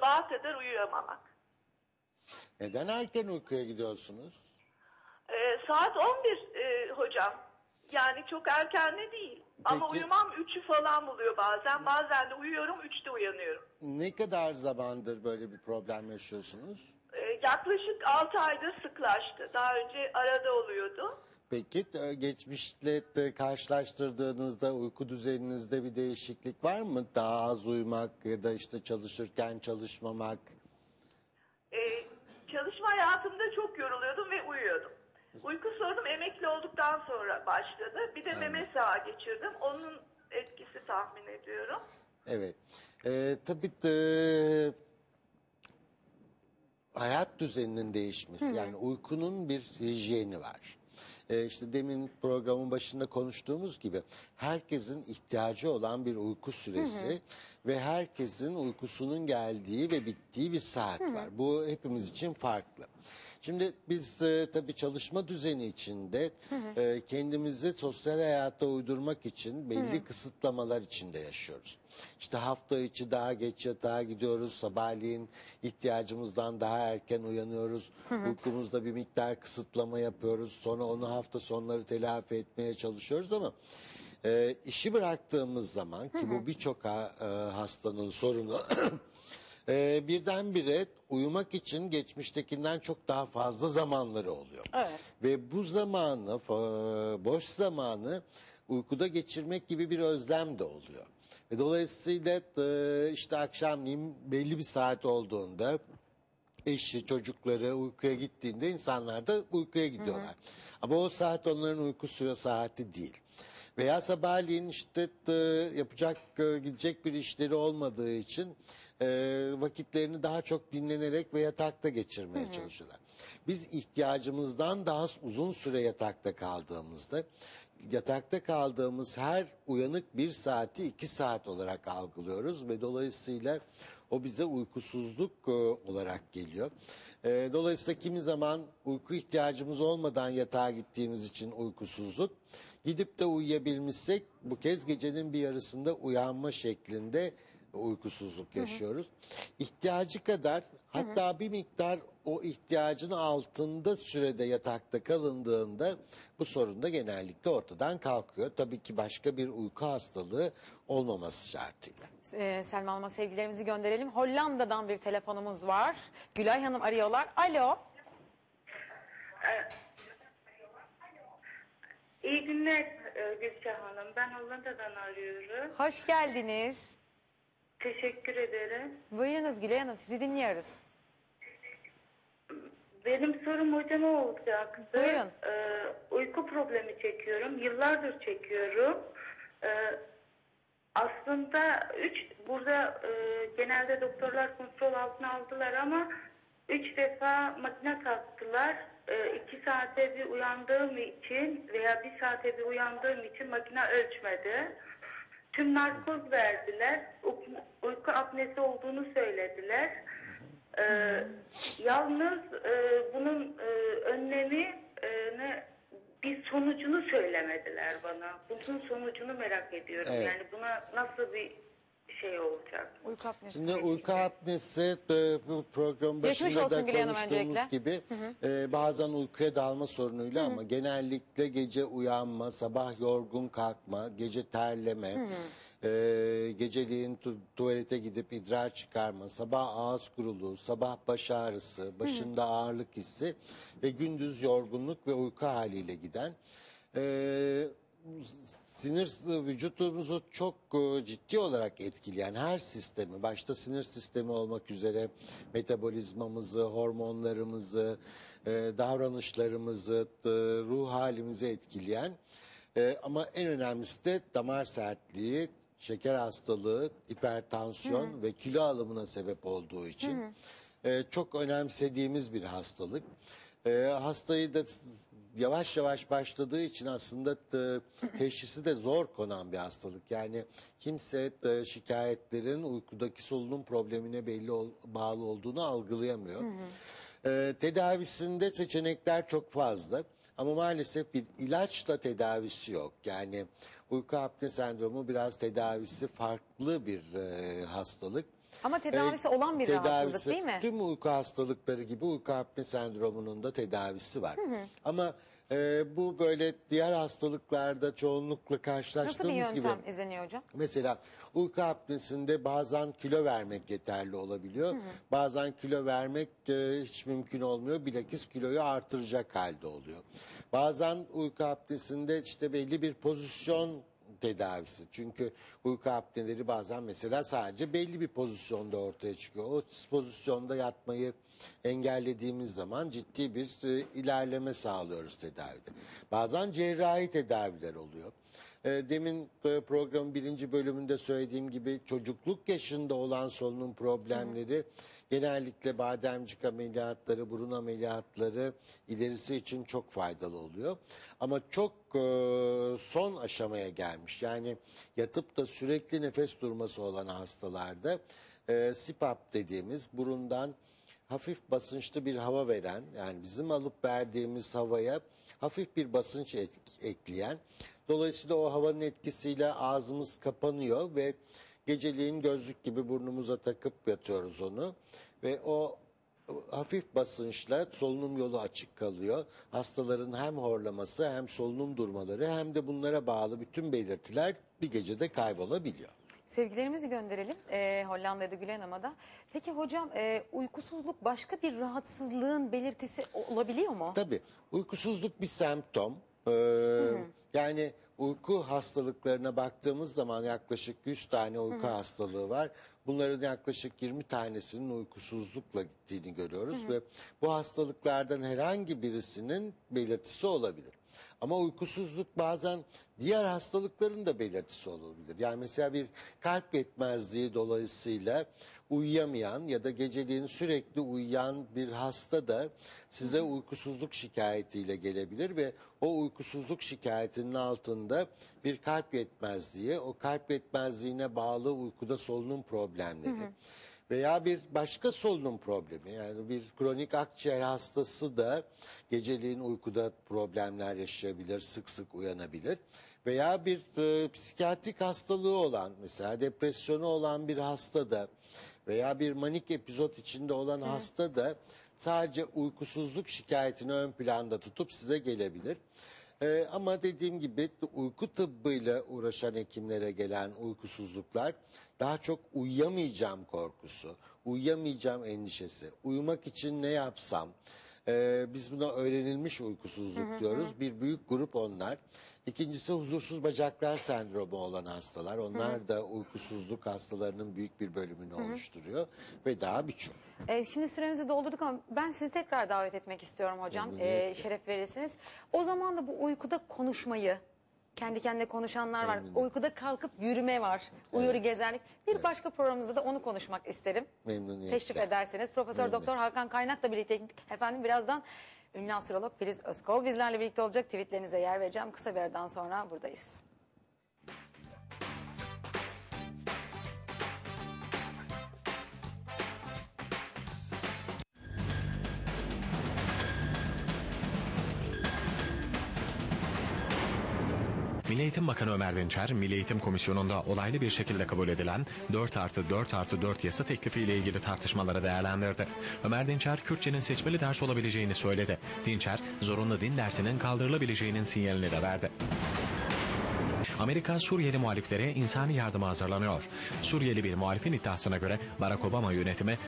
sabaha kadar uyuyamamak. Neden erken uykuya gidiyorsunuz? Ee, saat 11 e, hocam. Yani çok erken de değil. Ama Peki. uyumam 3'ü falan buluyor bazen. Bazen de uyuyorum 3'te uyanıyorum. Ne kadar zamandır böyle bir problem yaşıyorsunuz? Ee, yaklaşık 6 aydır sıklaştı. Daha önce arada oluyordu. Peki e, geçmişle de karşılaştırdığınızda uyku düzeninizde bir değişiklik var mı? Daha az uyumak ya da işte çalışırken çalışmamak. Ee, çalışma hayatımda çok yoruluyordum ve uyuyordum. Uyku sorunum emekli olduktan sonra başladı. Bir de meme sağı geçirdim. Onun etkisi tahmin ediyorum. Evet. Ee, tabii de, hayat düzeninin değişmesi yani uykunun bir hijyeni var. Ee, işte demin programın başında konuştuğumuz gibi herkesin ihtiyacı olan bir uyku süresi ve herkesin uykusunun geldiği ve bittiği bir saat var. Bu hepimiz için farklı. Şimdi biz e, tabii çalışma düzeni içinde e, kendimizi sosyal hayata uydurmak için belli kısıtlamalar içinde yaşıyoruz. İşte hafta içi daha geç yatağa gidiyoruz, sabahleyin ihtiyacımızdan daha erken uyanıyoruz, uykumuzda bir miktar kısıtlama yapıyoruz, sonra onu hafta sonları telafi etmeye çalışıyoruz ama e, işi bıraktığımız zaman ki bu birçok ha- e, hastanın sorunu Ee, birdenbire uyumak için geçmiştekinden çok daha fazla zamanları oluyor. Evet. Ve bu zamanı, boş zamanı uykuda geçirmek gibi bir özlem de oluyor. Ve dolayısıyla e, işte akşamleyin belli bir saat olduğunda eşi, çocukları uykuya gittiğinde insanlar da uykuya gidiyorlar. Ama o saat onların uyku süre saati değil. Veya sabahleyin işte e, yapacak, e, gidecek bir işleri olmadığı için e, vakitlerini daha çok dinlenerek ve yatakta geçirmeye çalışıyorlar. Biz ihtiyacımızdan daha uzun süre yatakta kaldığımızda yatakta kaldığımız her uyanık bir saati iki saat olarak algılıyoruz ve dolayısıyla o bize uykusuzluk e, olarak geliyor. E, dolayısıyla kimi zaman uyku ihtiyacımız olmadan yatağa gittiğimiz için uykusuzluk. Gidip de uyuyabilmişsek bu kez gecenin bir yarısında uyanma şeklinde uykusuzluk yaşıyoruz. İhtiyacı kadar hatta bir miktar o ihtiyacın altında sürede yatakta kalındığında bu sorun da genellikle ortadan kalkıyor. Tabii ki başka bir uyku hastalığı olmaması şartıyla. Ee, Selma Hanım'a sevgilerimizi gönderelim. Hollanda'dan bir telefonumuz var. Gülay Hanım arıyorlar. Alo. İyi günler e, Gülşah Hanım. Ben Hollanda'dan arıyorum. Hoş geldiniz. Teşekkür ederim. Buyurunuz Gülay Hanım sizi dinliyoruz. Benim sorum hocama olacaktı. Buyurun. E, uyku problemi çekiyorum. Yıllardır çekiyorum. E, aslında üç burada e, genelde doktorlar kontrol altına aldılar ama üç defa makine taktılar. E, iki saate bir uyandığım için veya bir saate bir uyandığım için makine ölçmedi. Tüm narkoz verdiler. Uy- Uyku apnesi olduğunu söylediler. Ee, yalnız e, bunun e, önlemi e, ne bir sonucunu söylemediler bana. Bunun sonucunu merak ediyorum. Evet. Yani buna nasıl bir şey olacak? Uyku apnesi. Şimdi uyku apnesi e, bu program Geçmiş başında olsun da Gülay Hanım konuştuğumuz öncelikle. gibi e, bazen uykuya dalma sorunuyla ama genellikle gece uyanma, sabah yorgun kalkma, gece terleme, e, geceliğin tu- tuvalete gidip idrar çıkarma, sabah ağız kuruluğu, sabah baş ağrısı, başında ağırlık hissi ve gündüz yorgunluk ve uyku haliyle giden e, sinir vücudumuzu çok e, ciddi olarak etkileyen her sistemi başta sinir sistemi olmak üzere metabolizmamızı, hormonlarımızı, e, davranışlarımızı, e, ruh halimizi etkileyen ama en önemlisi de damar sertliği, şeker hastalığı, hipertansiyon ve kilo alımına sebep olduğu için e, çok önemsediğimiz bir hastalık. Hastayı da yavaş yavaş başladığı için aslında e, teşhisi de zor konan bir hastalık. Yani kimse e, şikayetlerin uykudaki solunum problemine belli ol- bağlı olduğunu algılayamıyor. E, tedavisinde seçenekler çok fazla. Ama maalesef bir ilaçla tedavisi yok. Yani uyku apne sendromu biraz tedavisi farklı bir e, hastalık. Ama tedavisi olan bir rahatsızlık değil mi? Tüm uyku hastalıkları gibi uyku apne sendromunun da tedavisi var. Ama e, bu böyle diğer hastalıklarda çoğunlukla Nasıl karşılaştığımız bir gibi. yöntem izleniyor hocam? Mesela uyku apnesinde bazen kilo vermek yeterli olabiliyor. Bazen kilo vermek e, hiç mümkün olmuyor. Bilakis kiloyu artıracak halde oluyor. Bazen uyku apnesinde işte belli bir pozisyon tedavisi. Çünkü uyku apneleri bazen mesela sadece belli bir pozisyonda ortaya çıkıyor. O pozisyonda yatmayı engellediğimiz zaman ciddi bir e, ilerleme sağlıyoruz tedavide. Bazen cerrahi tedaviler oluyor. E, Demin e, programın birinci bölümünde söylediğim gibi çocukluk yaşında olan solunum problemleri genellikle bademcik ameliyatları, burun ameliyatları ilerisi için çok faydalı oluyor. Ama çok e, son aşamaya gelmiş yani yatıp da sürekli nefes durması olan hastalarda e, CPAP dediğimiz burundan hafif basınçlı bir hava veren yani bizim alıp verdiğimiz havaya hafif bir basınç et- ekleyen dolayısıyla o havanın etkisiyle ağzımız kapanıyor ve geceliğin gözlük gibi burnumuza takıp yatıyoruz onu ve o hafif basınçla solunum yolu açık kalıyor. Hastaların hem horlaması hem solunum durmaları hem de bunlara bağlı bütün belirtiler bir gecede kaybolabiliyor. Sevgilerimizi gönderelim e, Hollanda'da Gülen Hanım'a da. Peki hocam e, uykusuzluk başka bir rahatsızlığın belirtisi olabiliyor mu? Tabii uykusuzluk bir semptom. Ee, yani uyku hastalıklarına baktığımız zaman yaklaşık 100 tane uyku hastalığı var. Bunların yaklaşık 20 tanesinin uykusuzlukla gittiğini görüyoruz ve bu hastalıklardan herhangi birisinin belirtisi olabilir. Ama uykusuzluk bazen diğer hastalıkların da belirtisi olabilir. Yani mesela bir kalp yetmezliği dolayısıyla uyuyamayan ya da geceliğin sürekli uyuyan bir hasta da size uykusuzluk şikayetiyle gelebilir ve o uykusuzluk şikayetinin altında bir kalp yetmezliği, o kalp yetmezliğine bağlı uykuda solunum problemleri veya bir başka solunum problemi yani bir kronik akciğer hastası da geceliğin uykuda problemler yaşayabilir, sık sık uyanabilir. Veya bir e, psikiyatrik hastalığı olan mesela depresyonu olan bir hasta da veya bir manik epizot içinde olan hasta da sadece uykusuzluk şikayetini ön planda tutup size gelebilir. Ee, ama dediğim gibi uyku tıbbıyla uğraşan hekimlere gelen uykusuzluklar daha çok uyuyamayacağım korkusu, uyuyamayacağım endişesi, uyumak için ne yapsam, Ee, biz buna öğrenilmiş uykusuzluk diyoruz. Bir büyük grup onlar. İkincisi huzursuz bacaklar sendromu olan hastalar. Onlar da uykusuzluk hastalarının büyük bir bölümünü oluşturuyor ve daha birçok. E, şimdi süremizi doldurduk ama ben sizi tekrar davet etmek istiyorum hocam. E, Memnuniyetle. şeref verirsiniz. O zaman da bu uykuda konuşmayı, kendi kendine konuşanlar var. Memnuniyetle. Uykuda kalkıp yürüme var. Uyuru Evet. gezerlik. Bir başka programımızda da onu konuşmak isterim. Memnuniyetle. Teşrif ederseniz. Profesör Memnun. Doktor Hakan Kaynak'la birlikte efendim birazdan ünlü astrolog Filiz Özkol bizlerle birlikte olacak. Tweetlerinize yer vereceğim. Kısa bir aradan sonra buradayız. Milli Eğitim Bakanı Ömer Dinçer, Milli Eğitim Komisyonu'nda olaylı bir şekilde kabul edilen 4 artı 4 artı 4 yasa teklifiyle ilgili tartışmaları değerlendirdi. Ömer Dinçer, Kürtçenin seçmeli ders olabileceğini söyledi. Dinçer, zorunlu din dersinin kaldırılabileceğinin sinyalini de verdi. Amerika Suriyeli muhaliflere insani yardıma hazırlanıyor. Suriyeli bir muhalifin iddiasına göre Barack Obama yönetimi